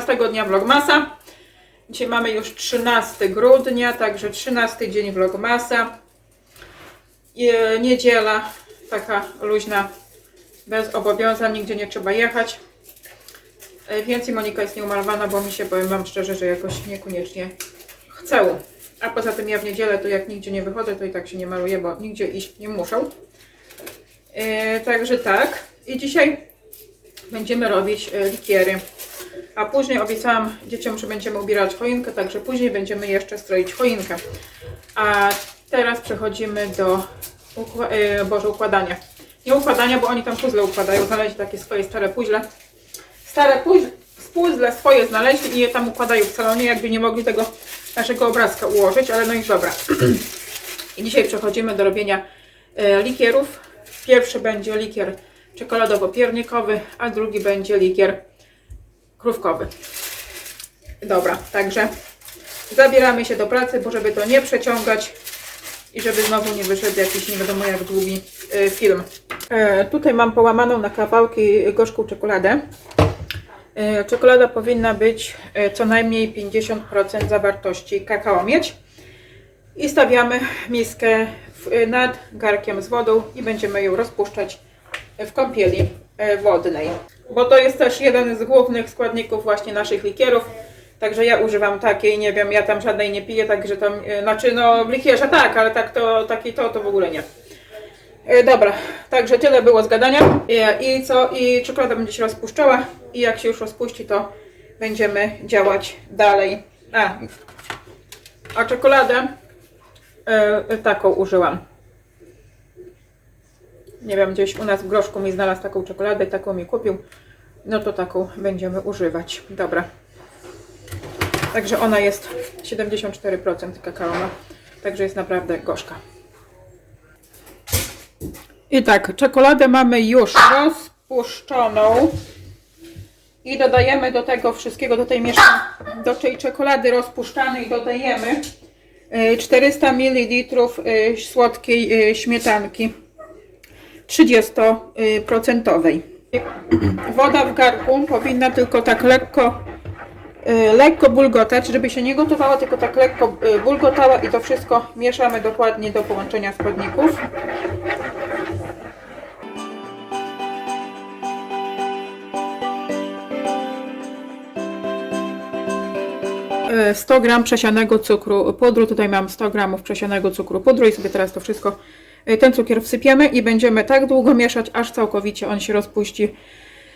13 dnia Vlogmasa. Dzisiaj mamy już 13 grudnia, także 13 dzień Vlogmasa. E, Niedziela, taka luźna, bez obowiązań, nigdzie nie trzeba jechać. E, Więcej Monika jest nieumalowana, bo mi się, powiem Wam szczerze, że jakoś niekoniecznie chcę. A poza tym ja w niedzielę to jak nigdzie nie wychodzę, to i tak się nie maluję, bo nigdzie iść nie muszę. E, także tak. I dzisiaj będziemy robić likiery. A później obiecałam dzieciom, że będziemy ubierać choinkę, także później będziemy jeszcze stroić choinkę. A teraz przechodzimy do e, Boże, układania. Nie układania, bo oni tam puzzle układają. Znaleźli takie swoje stare puzzle. Stare puzzle, swoje znaleźli i je tam układają w salonie, jakby nie mogli tego naszego obrazka ułożyć, ale no już dobra. I dzisiaj przechodzimy do robienia e, likierów. Pierwszy będzie likier czekoladowo-piernikowy, a drugi będzie likier krówkowy. Dobra, także zabieramy się do pracy, bo żeby to nie przeciągać i żeby znowu nie wyszedł jakiś nie wiadomo jak długi e, film. E, tutaj mam połamaną na kawałki gorzką czekoladę. E, Czekolada powinna być e, co najmniej 50% zawartości kakao mieć. I stawiamy miskę nad garkiem z wodą i będziemy ją rozpuszczać w kąpieli wodnej. Bo to jest też jeden z głównych składników właśnie naszych likierów. Także ja używam takiej, nie wiem, ja tam żadnej nie piję, także tam, e, znaczy no w likierze tak, ale tak to, takiej to, to w ogóle nie. E, Dobra, także tyle było z gadania. E, I co? I czekolada będzie się rozpuszczała i jak się już rozpuści, to będziemy działać dalej. A, a czekoladę taką użyłam. Nie wiem, gdzieś u nas w groszku mi znalazł taką czekoladę, taką mi kupił. No to taką będziemy używać. Dobra. Także ona jest 74% kakao ma. Także jest naprawdę gorzka. I tak, czekoladę mamy już rozpuszczoną. I dodajemy do tego wszystkiego, do tej mieszanki, do tej czekolady rozpuszczanej dodajemy e, 400 ml e, słodkiej e, śmietanki 30%. Woda w garku powinna tylko tak lekko e, lekko bulgotać, żeby się nie gotowała, tylko tak lekko e, bulgotała i to wszystko mieszamy dokładnie do połączenia składników. E, 100 gram przesianego cukru pudru. Tutaj mam 100 gramów przesianego cukru pudru i sobie teraz to wszystko, ten cukier wsypiemy i będziemy tak długo mieszać, aż całkowicie on się rozpuści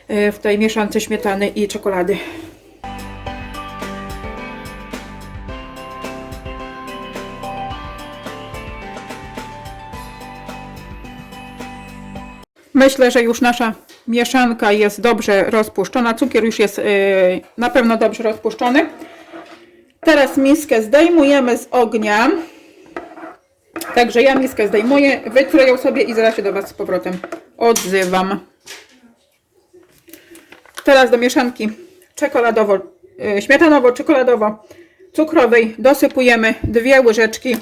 e, w tej mieszance śmietany i czekolady. Myślę, że już nasza mieszanka jest dobrze rozpuszczona. Cukier już jest e, na pewno dobrze rozpuszczony. Teraz miskę zdejmujemy z ognia. Także ja miskę zdejmuję, wytrę ją sobie i zaraz się do Was z powrotem odzywam. Teraz do mieszanki czekoladowo, y, śmietanowo-czekoladowo-cukrowej dosypujemy dwie łyżeczki y,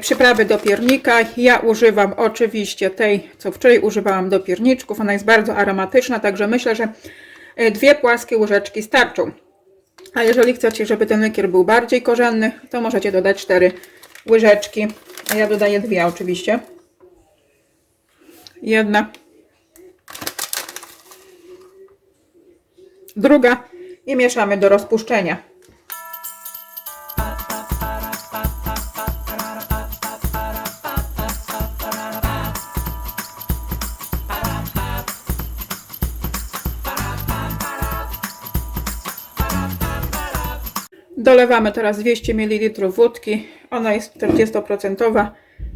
przyprawy do piernika. Ja używam oczywiście tej, co wczoraj używałam do pierniczków. Ona jest bardzo aromatyczna, także myślę, że y, dwie płaskie łyżeczki starczą. A jeżeli chcecie, żeby ten likier był bardziej korzenny, to możecie dodać 4 łyżeczki. A ja dodaję dwie oczywiście. Jedna. Druga. I mieszamy do rozpuszczenia. Dolewamy teraz 200 ml wódki. Ona jest 40%.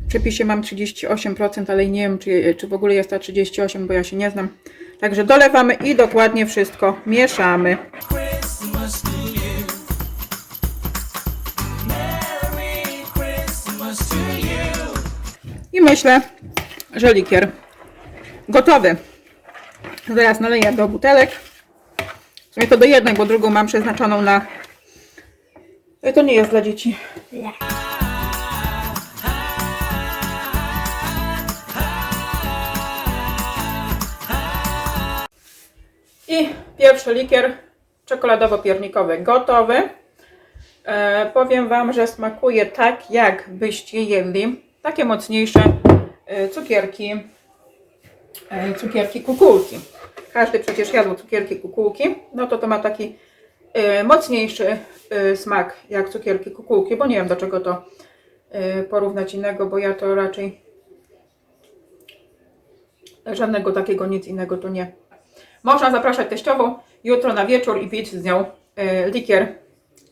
W przepisie mam 38%, ale nie wiem, czy, czy w ogóle jest ta 38, bo ja się nie znam. Także dolewamy i dokładnie wszystko mieszamy. I myślę, że likier gotowy. Zaraz naleję do butelek. W sumie to do jednej, bo drugą mam przeznaczoną na... E, To nie jest dla dzieci. I pierwszy likier czekoladowo-piernikowy gotowy. E, powiem Wam, że smakuje tak, jakbyście jedli takie mocniejsze e, cukierki, e, cukierki kukułki. Każdy przecież jadł cukierki kukułki, no to to ma taki mocniejszy e, smak jak cukierki kukułki, bo nie wiem do czego to e, porównać innego, bo ja to raczej żadnego takiego nic innego to nie. Można zapraszać teściową jutro na wieczór i pić z nią e, likier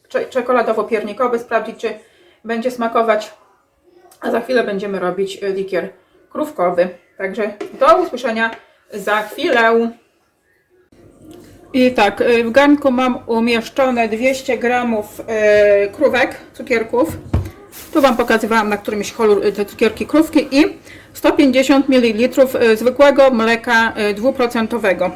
cze- czekoladowo-piernikowy, sprawdzić czy będzie smakować, a za chwilę będziemy robić e, likier krówkowy. Także do usłyszenia za chwilę. I tak, y, w garnku mam umieszczone 200 gramów e, krówek, cukierków. Tu Wam pokazywałam na którymś holu y, te cukierki krówki i 150 ml y, zwykłego mleka y, dwuprocentowego.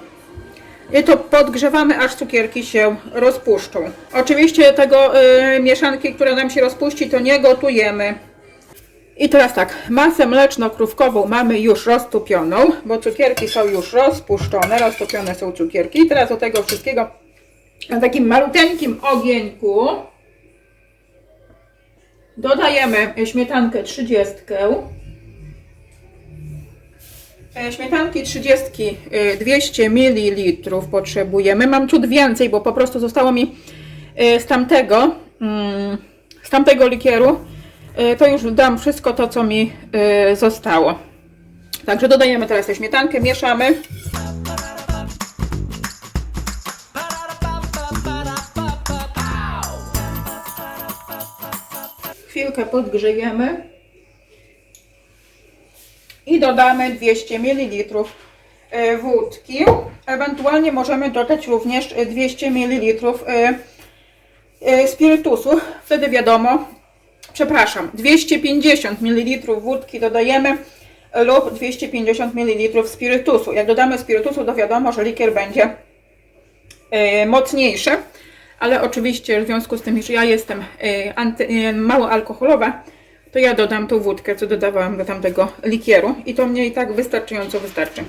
I to podgrzewamy, aż cukierki się rozpuszczą. Oczywiście tego y, mieszanki, która nam się rozpuści, to nie gotujemy. I teraz tak, masę mleczno-krówkową mamy już roztopioną, bo cukierki są już rozpuszczone, roztopione są cukierki. I teraz do tego wszystkiego na takim maluteńkim ogieńku dodajemy śmietankę 30. E, Śmietanki 30 e, 200 ml potrzebujemy. Mam ciut więcej, bo po prostu zostało mi e, z tamtego, mm, z tamtego likieru. E, To już dam wszystko to, co mi e, zostało. Także dodajemy teraz tę śmietankę, mieszamy. Chwilkę podgrzejemy i dodamy 200 ml e, wódki. Ewentualnie możemy dodać również e, 200 ml spirytusu. Wtedy wiadomo, przepraszam, 250 ml wódki dodajemy lub 250 ml spirytusu. Jak dodamy spirytusu, to wiadomo, że likier będzie e, mocniejszy. Ale oczywiście w związku z tym, że ja jestem e, anty, e, mało alkoholowa, to ja dodam tą wódkę, co dodawałam do tamtego likieru i to mnie i tak wystarczająco wystarczy.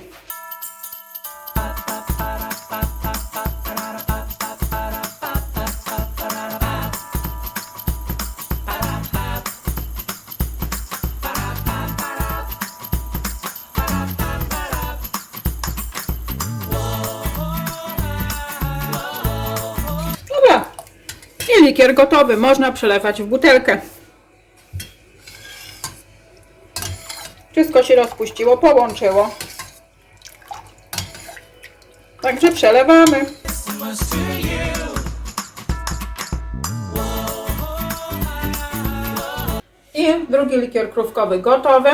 Likier gotowy, można przelewać w butelkę. Wszystko się rozpuściło, połączyło. Także przelewamy. I drugi likier krówkowy gotowy.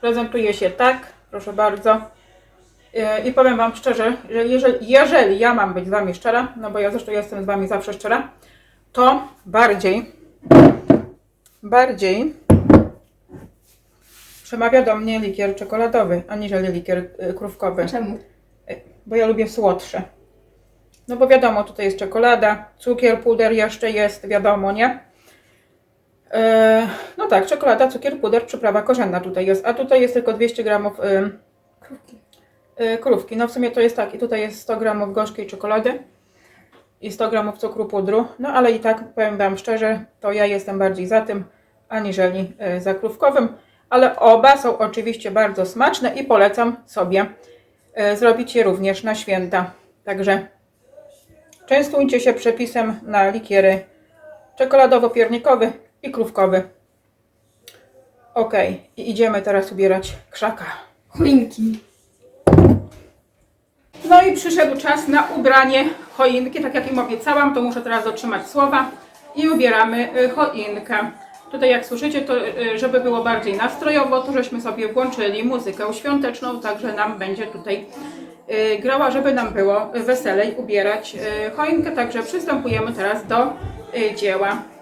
Prezentuje się tak, proszę bardzo. I powiem Wam szczerze, że jeżeli, jeżeli ja mam być z Wami szczera, no bo ja zresztą jestem z Wami zawsze szczera, to bardziej, bardziej przemawia do mnie likier czekoladowy, aniżeli likier yy, krówkowy. Czemu? bo ja lubię słodsze. No bo wiadomo, tutaj jest czekolada, cukier, puder jeszcze jest, wiadomo, nie? E, no tak, czekolada, cukier, puder, przyprawa korzenna tutaj jest, a tutaj jest tylko 200 gramów e, krówki. No w sumie to jest tak, i tutaj jest 100 gramów gorzkiej czekolady i 100 gramów cukru pudru. No ale i tak, powiem Wam szczerze, to ja jestem bardziej za tym, aniżeli e, za krówkowym. Ale oba są oczywiście bardzo smaczne i polecam sobie e, zrobić je również na święta. Także częstujcie się przepisem na likiery czekoladowo-piernikowy i krówkowy. Ok, i idziemy teraz ubierać krzaka. Choinki. No i przyszedł czas na ubranie choinki. Tak jak im obiecałam, to muszę teraz dotrzymać słowa i ubieramy y, choinkę. Tutaj jak słyszycie, to y, żeby było bardziej nastrojowo, to żeśmy sobie włączyli muzykę świąteczną, także nam będzie tutaj y, grała, żeby nam było weselej ubierać y, choinkę. Także przystępujemy teraz do y, dzieła.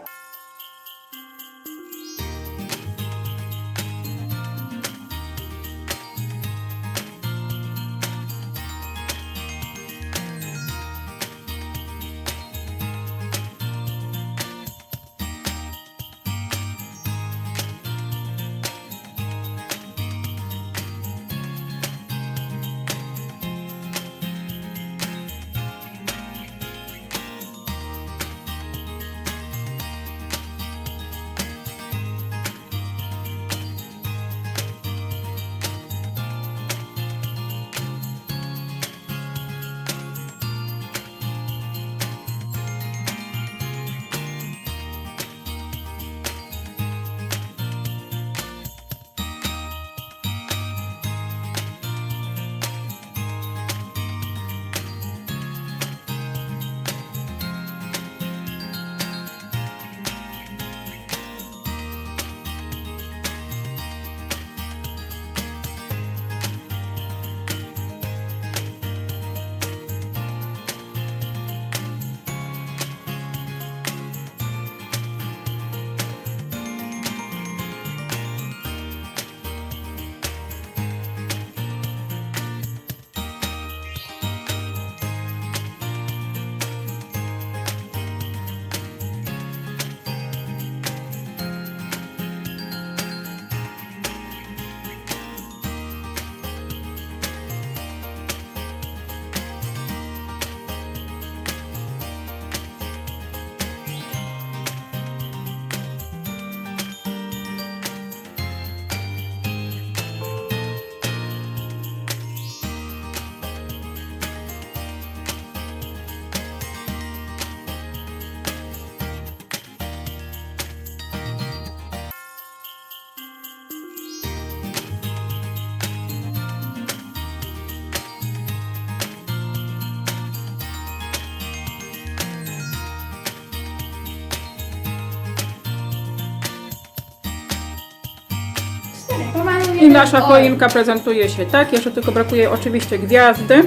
Nasza choinka prezentuje się tak. Jeszcze tylko brakuje oczywiście gwiazdy.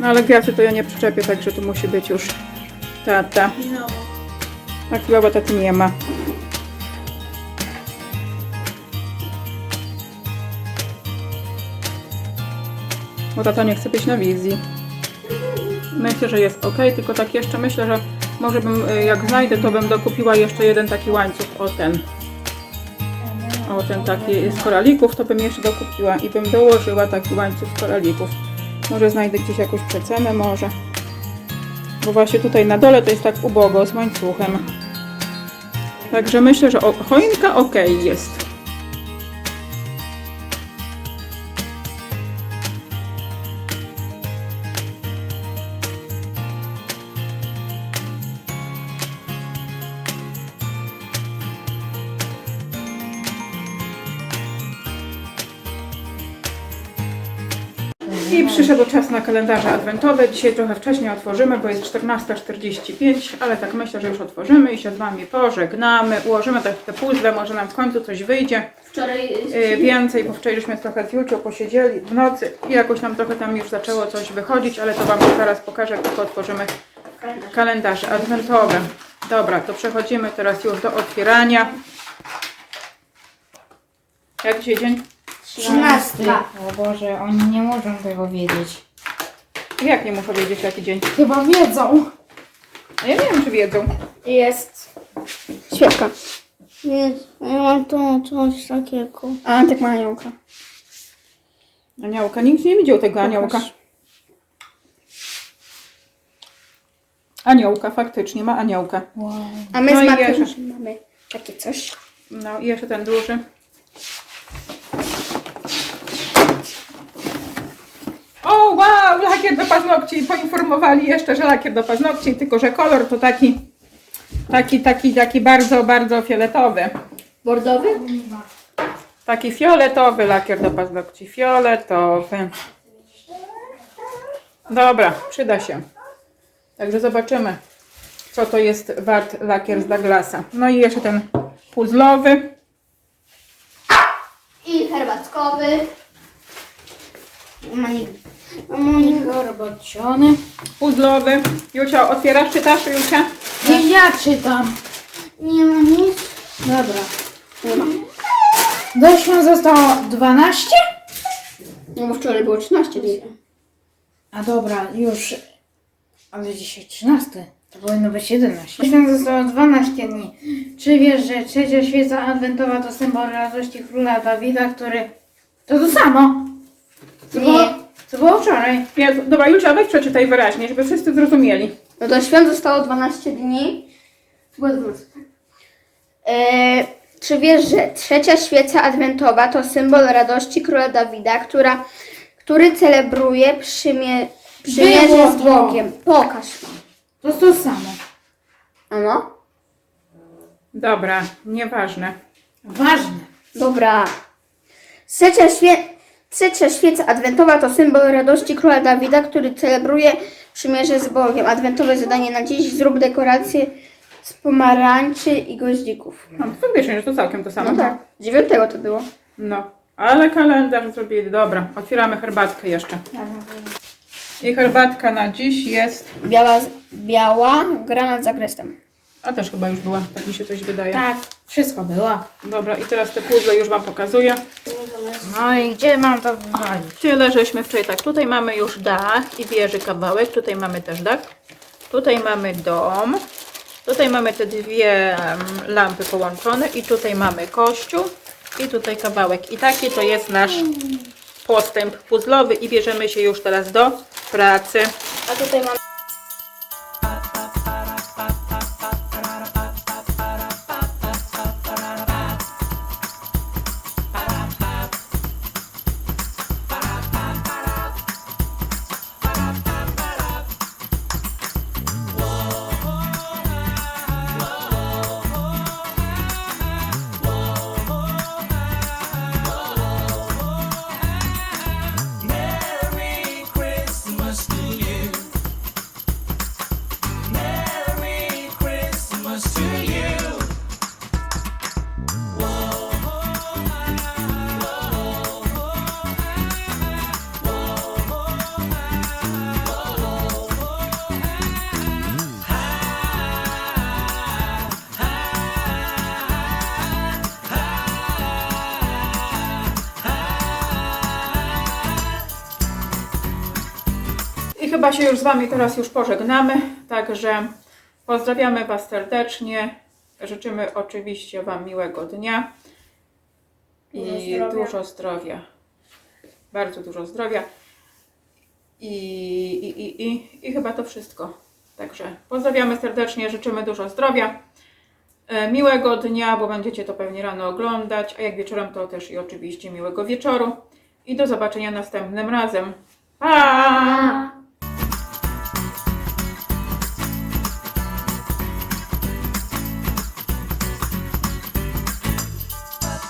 No ale gwiazdy to ja nie przyczepię, także tu musi być już tata. No. A chwilowo taty nie ma. Bo tata nie chce być na wizji. Myślę, że jest ok, tylko tak jeszcze myślę, że może bym, y, jak znajdę, to bym dokupiła jeszcze jeden taki łańcuch, o ten. Ten taki z koralików, to bym jeszcze dokupiła i bym dołożyła taki łańcuch z koralików. Może znajdę gdzieś jakąś przecenę, może. Bo właśnie tutaj na dole to jest tak ubogo z łańcuchem. Także myślę, że choinka ok jest. Kalendarze adwentowe. Dzisiaj trochę wcześniej otworzymy, bo jest 14.45, ale tak myślę, że już otworzymy i się z Wami pożegnamy. Ułożymy te, te puzzle, może nam w końcu coś wyjdzie. Wczoraj Yy, więcej, bo wczoraj żeśmy trochę z Julcią posiedzieli w nocy i jakoś nam trochę tam już zaczęło coś wychodzić, ale to Wam zaraz pokażę, jak tylko otworzymy kalendarze adwentowe. Dobra, to przechodzimy teraz już do otwierania. Jak dzisiaj dzień? 13. O Boże, oni nie muszą tego wiedzieć. Jak nie muszę wiedzieć, jaki dzień? Chyba wiedzą. A ja nie wiem, czy wiedzą. Jest. Świeczka. Jest. Ja mam tu coś takiego. A, tak ma aniołka. Aniołka. Nikt nie widział tego aniołka. Aniołka, faktycznie ma aniołka. Wow. A my No z jeszcze. mamy takie coś. No i jeszcze ten duży. O wow, lakier do paznokci. Poinformowali jeszcze, że lakier do paznokci, tylko że kolor to taki, taki, taki, taki bardzo, bardzo fioletowy. Bordowy? Taki fioletowy lakier do paznokci. Fioletowy. Dobra, przyda się. Także zobaczymy, co to jest wart lakier z Douglasa. No i jeszcze ten puzzlowy. I herbatkowy. Monik. Robociony. Puzzlowy. Jucia, otwierasz, czytasz, Jucia? I ja czytam. Nie ma nic. Dobra. Nie ma. Do świąt zostało 12? No bo wczoraj było 13 dni. A dobra, już. Ale dzisiaj 13. To powinno być 11. Do świąt zostało 12 dni. Czy wiesz, że trzecia świeca adwentowa to symbol radości króla Dawida, który... To to samo. Nie. Co było wczoraj. Jezu, dobra, Jucia, weź przeczytaj wyraźnie, żeby wszyscy zrozumieli. No do świąt zostało 12 dni. Chyba 12. Eee, czy wiesz, że trzecia świeca adwentowa to symbol radości króla Dawida, która, który celebruje przymie, przymierze z to. Bogiem? Pokaż nam. To jest to samo. Ano? Dobra, nieważne. Ważne. Dobra. Trzecia, świe... Trzecia świeca adwentowa to symbol radości króla Dawida, który celebruje przymierze z Bogiem. Adwentowe zadanie na dziś zrób dekoracje z pomarańczy i goździków. No, faktycznie, że to całkiem to samo. No tak, dziewiątego to było. No, ale kalendarz zrobili. Dobra, otwieramy herbatkę jeszcze. I herbatka na dziś jest, Biała, biała granat z agrestem. A też chyba już była, tak mi się coś wydaje. Tak, wszystko było. Dobra, i teraz te puzzle już Wam pokazuję. No i gdzie mam to wywalić? Tyle żeśmy wczoraj tak, tutaj mamy już dach i wieży kawałek, tutaj mamy też dach, tutaj mamy dom, tutaj mamy te dwie em, lampy połączone i tutaj mamy kościół i tutaj kawałek. I taki to jest nasz postęp puzzlowy i bierzemy się już teraz do pracy. A tutaj mam chyba się już z Wami teraz już pożegnamy. Także pozdrawiamy Was serdecznie. Życzymy oczywiście Wam miłego dnia i Dużo zdrowia. dużo zdrowia. Bardzo dużo zdrowia. I, i, i, i, I chyba to wszystko. Także pozdrawiamy serdecznie, życzymy dużo zdrowia. E, Miłego dnia, bo będziecie to pewnie rano oglądać, a jak wieczorem to też i oczywiście miłego wieczoru. I do zobaczenia następnym razem. Pa!